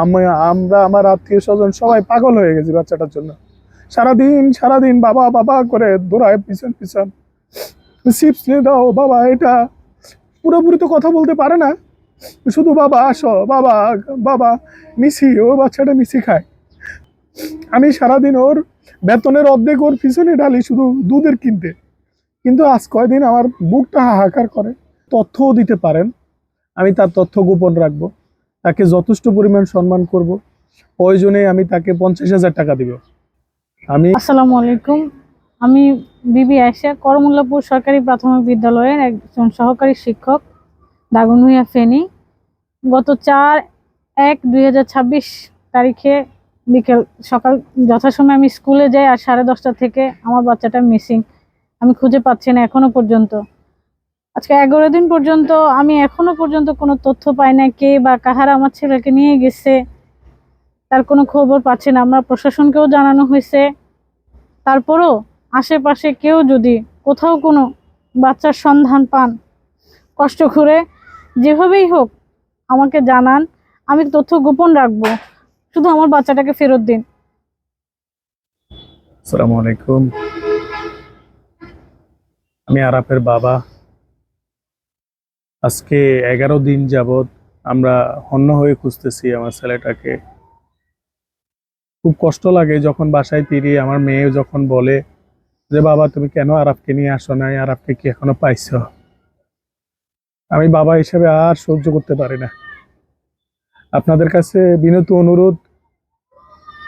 আমি, আমরা, আমার আত্মীয় স্বজন সবাই পাগল হয়ে গেছি বাচ্চাটার জন্য। সারাদিন সারাদিন বাবা বাবা করে দৌড়ায় পিছন পিছন। চিপস নিয়ে দাও, বাবা, এটা। পুরোপুরি তো কথা বলতে পারে না। শুধু বাবা, আসো, বাবা বাবা, মিশি, ও বাচ্চাটা মিশি খায়। আমি সারাদিন ওর বেতনের অর্ধেক ওর পিছনে ঢালি শুধু দুধের কিনতে। কিন্তু আজ কয়দিন আমার বুকটা হাহাকার করে। তথ্যও দিতে পারেন। আমি তার তথ্য গোপন রাখব। তাকে যথেষ্ট পরিমাণ সম্মান করব। প্রয়োজনে আমি তাকে পঞ্চাশ হাজার টাকা দিব। আমি আসসালামু আলাইকুম। আমি বিবি আয়সা করমুল্লাপুর সরকারি প্রাথমিক বিদ্যালয়ের একজন সহকারী শিক্ষক দাগনভূঞা ফেনী। গত চার এক দুই তারিখে বিকেল সকাল যথাসময়ে আমি স্কুলে যাই আর সাড়ে দশটা থেকে আমার বাচ্চাটা মিসিং। আমি খুঁজে পাচ্ছি না এখনও পর্যন্ত। আজকে এগারো দিন পর্যন্ত আমি এখনও পর্যন্ত কোনো তথ্য পাই না কে বা কাহারা আমার ছেলেকে নিয়ে গেছে। তার কোনো খবর পাচ্ছি না। আমরা প্রশাসনকেও জানানো হয়েছে। তারপরও আশেপাশে কেউ যদি কোথাও কোনো বাচ্চার সন্ধান পান, কষ্ট করে যেভাবেই হোক আমাকে জানান। আমি তথ্য গোপন রাখব। শুধু আমার বাচ্চাটাকে ফেরত দিন। আসসালামু আলাইকুম। আমি আরাফের বাবা। আজকে এগারো দিন যাবৎ আমরা হন্য হয়ে খুঁজতেছি আমার ছেলেটাকে। খুব কষ্ট লাগে যখন বাসায় ফিরি, আমার মেয়ে যখন বলে যে, বাবা, তুমি কেন আরাফকে নিয়ে আসো নাই? আরাফকে কি এখনও পাইছো? আমি বাবা হিসেবে আর সহ্য করতে পারি না। আপনাদের কাছে বিনত, অনুরোধ,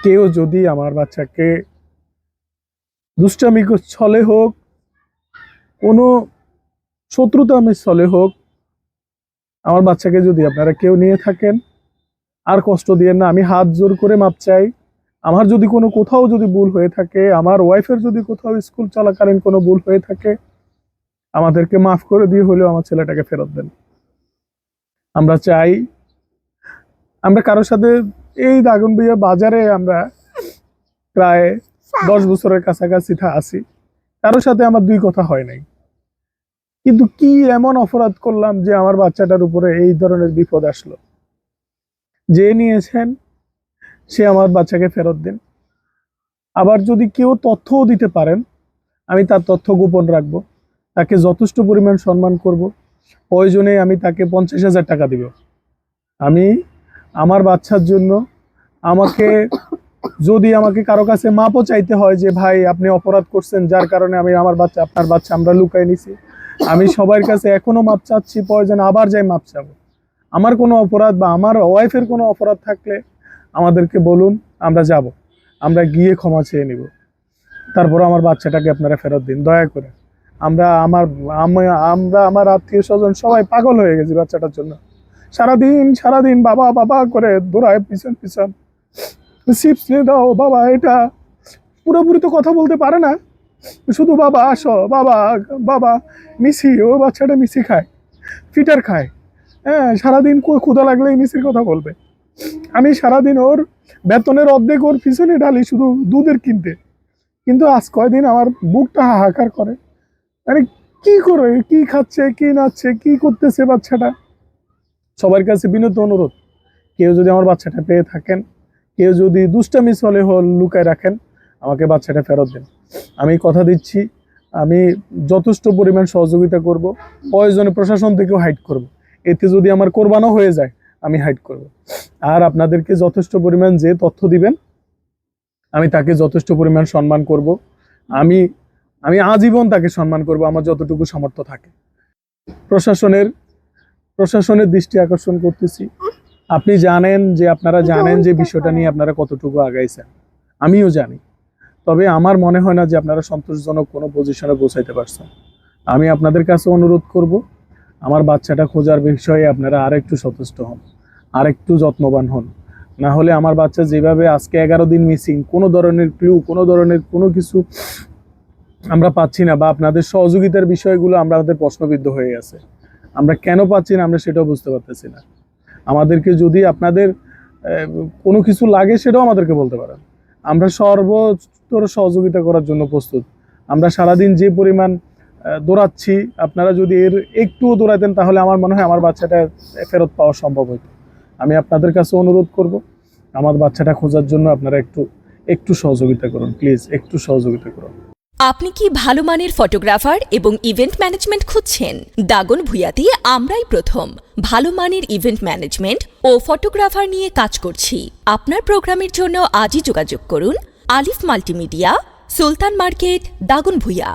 কেউ যদি আমার বাচ্চাকে দুষ্টামি ছলে হোক, কোনো শত্রুতামি ছলে হোক আমার বাচ্চাকে যদি আপনারা কেউ নিয়ে থাকেন, আর কষ্ট দিয়ে না, আমি হাত জোর করে মাপ চাই। আমার যদি কোনো কোথাও যদি ভুল হয়ে থাকে, আমার ওয়াইফের যদি কোথাও স্কুল চলাকালীন কোনো ভুল হয়ে থাকে, আমাদেরকে মাফ করে দিয়ে হলেও আমার ছেলেটাকে ফেরত দেন। আমরা চাই, আমরা কারোর সাথে এই দাগনবিয়া বাজারে আমরা প্রায় দশ বছরের কাছাকাছি আছি। কারোর সাথে আমার দুই কথা হয় নাই। কিন্তু কি এমন অপরাধ করলাম যে আমার বাচ্চাটার উপরে এই ধরনের বিপদ আসলো? যে নিয়েছেন, সে আমার বাচ্চাকে ফেরত দিন। আবার যদি কেউ তথ্যও দিতে পারেন, আমি তার তথ্য গোপন রাখব, তাকে যথেষ্ট পরিমাণ সম্মান করব। প্রয়োজনে আমি তাকে পঞ্চাশ হাজার টাকা দিব। আমি আমার বাচ্চার জন্য আমাকে যদি আমাকে কারও কাছে মাপও চাইতে হয় যে, ভাই, আপনি অপরাধ করছেন, যার কারণে আমি আমার বাচ্চা, আপনার বাচ্চা আমরা লুকাই নিছি। আমি সবার কাছে এখনও মাপ চাচ্ছি প্রয়োজন আবার যাই মাপ চাবো। আমার কোনো অপরাধ বা আমার ওয়াইফের কোনো অপরাধ থাকলে আমাদেরকে বলুন, আমরা যাব। আমরা গিয়ে ক্ষমা চেয়ে নিব। তারপর আমার বাচ্চাটাকে আপনারা ফেরত দিন, দয়া করে। আমরা, আমার, আমি- আমরা, আমার আত্মীয় স্বজন সবাই পাগল হয়ে গেছি বাচ্চাটার জন্য। সারাদিন সারাদিন বাবা বাবা করে দৌড়ায় পিছন পিছন। চিপস নিয়ে দাও, বাবা, এটা। পুরোপুরি তো কথা বলতে পারে না। শুধু বাবা, আসো, বাবা বাবা মিশি ও বাচ্চাটা মিশি খায়, ফিটার খায়। হ্যাঁ সারাদিন ক্ষুধা লাগলেই মিশির কথা বলবে। আমি সারাদিন ওর বেতনের অর্ধেক ওর পিছনে ঢালি শুধু দুধের কিনতে। কিন্তু আজ কয়দিন আমার বুকটা হাহাকার করে। মানে কি করে কি খাচ্ছে, কি নাচ্ছে, কি করতেছে বাচ্চাটা? সবার কাছে বিনত অনুরোধ, কেউ যদি আমার বাচ্চাটা পেয়ে থাকেন, কেউ যদি দুষ্টামি চলে হল লুকায় রাখেন আমাকে বাচ্চাটা ফেরত দেন। আমি কথা দিচ্ছি, আমি যথেষ্ট পরিমাণ সহযোগিতা করব, প্রয়োজনে প্রশাসন থেকেও হাইট করব। এতে যদি আমার কোরবানো হয়ে যায়, আমি হাইট করব। আর আপনাদেরকে যথেষ্ট পরিমাণ যে তথ্য দিবেন, আমি তাকে যথেষ্ট পরিমাণ সম্মান করব। আমি আমি আজীবন তাকে সম্মান করব, আমার যতটুকু সামর্থ্য থাকে। প্রশাসনের প্রশাসনের দৃষ্টি আকর্ষণ করতেছি। আপনি জানেন যে, আপনারা জানেন যে বিষয়টা নিয়ে আপনারা কতটুকু আগাইছেন। আমিও জানি। তবে আমার মনে হয় না যে আপনারা সন্তোষজনক কোনো পজিশনে পৌঁছাইতে পারছেন। আমি আপনাদের কাছে অনুরোধ করব, আমার বাচ্চাটা খোঁজার বিষয়ে আপনারা আরেকটু সচেষ্ট হন, আরেকটু যত্নবান হন। না হলে আমার বাচ্চা যেভাবে আজকে এগারো দিন মিসিং কোনো ধরনের ক্লু কোনো ধরনের কোনো কিছু আমরা পাচ্ছি না বা আপনাদের সহযোগিতার বিষয়গুলো আমরা আমাদের প্রশ্নবিদ্ধ হয়ে গেছে। আমরা কেন পাচ্ছি না আমরা সেটাও বুঝতে পারতেছি না। আমাদেরকে যদি আপনাদের কোনো কিছু লাগে সেটাও আমাদেরকে বলতে পারেন। আমরা সর্বোত্তর সহযোগিতা করার জন্য প্রস্তুত। আমরা সারাদিন যে পরিমাণ দৌড়াচ্ছি, আপনারা যদি এর একটুও দৌড়াতেন তাহলে আমার মনে হয় আমার বাচ্চাটা ফেরত পাওয়া সম্ভব হতো আমি আপনাদের কাছে অনুরোধ করব, আমার বাচ্চাটা খোঁজার জন্য আপনারা একটু একটু সহযোগিতা করুন, প্লিজ, একটু সহযোগিতা করুন। আপনি কি ভালো মানের ফটোগ্রাফার এবং ইভেন্ট ম্যানেজমেন্ট খুঁজছেন? দাগন ভুয়াতে আমরাই প্রথম। ভালো মানের ইভেন্ট ম্যানেজমেন্ট ও ফটোগ্রাফার নিয়ে কাজ করছি। আপনার প্রোগ্রামের জন্য আজই যোগাযোগ করুন। Alif multimedia Sultan market Dagon Bhuiyan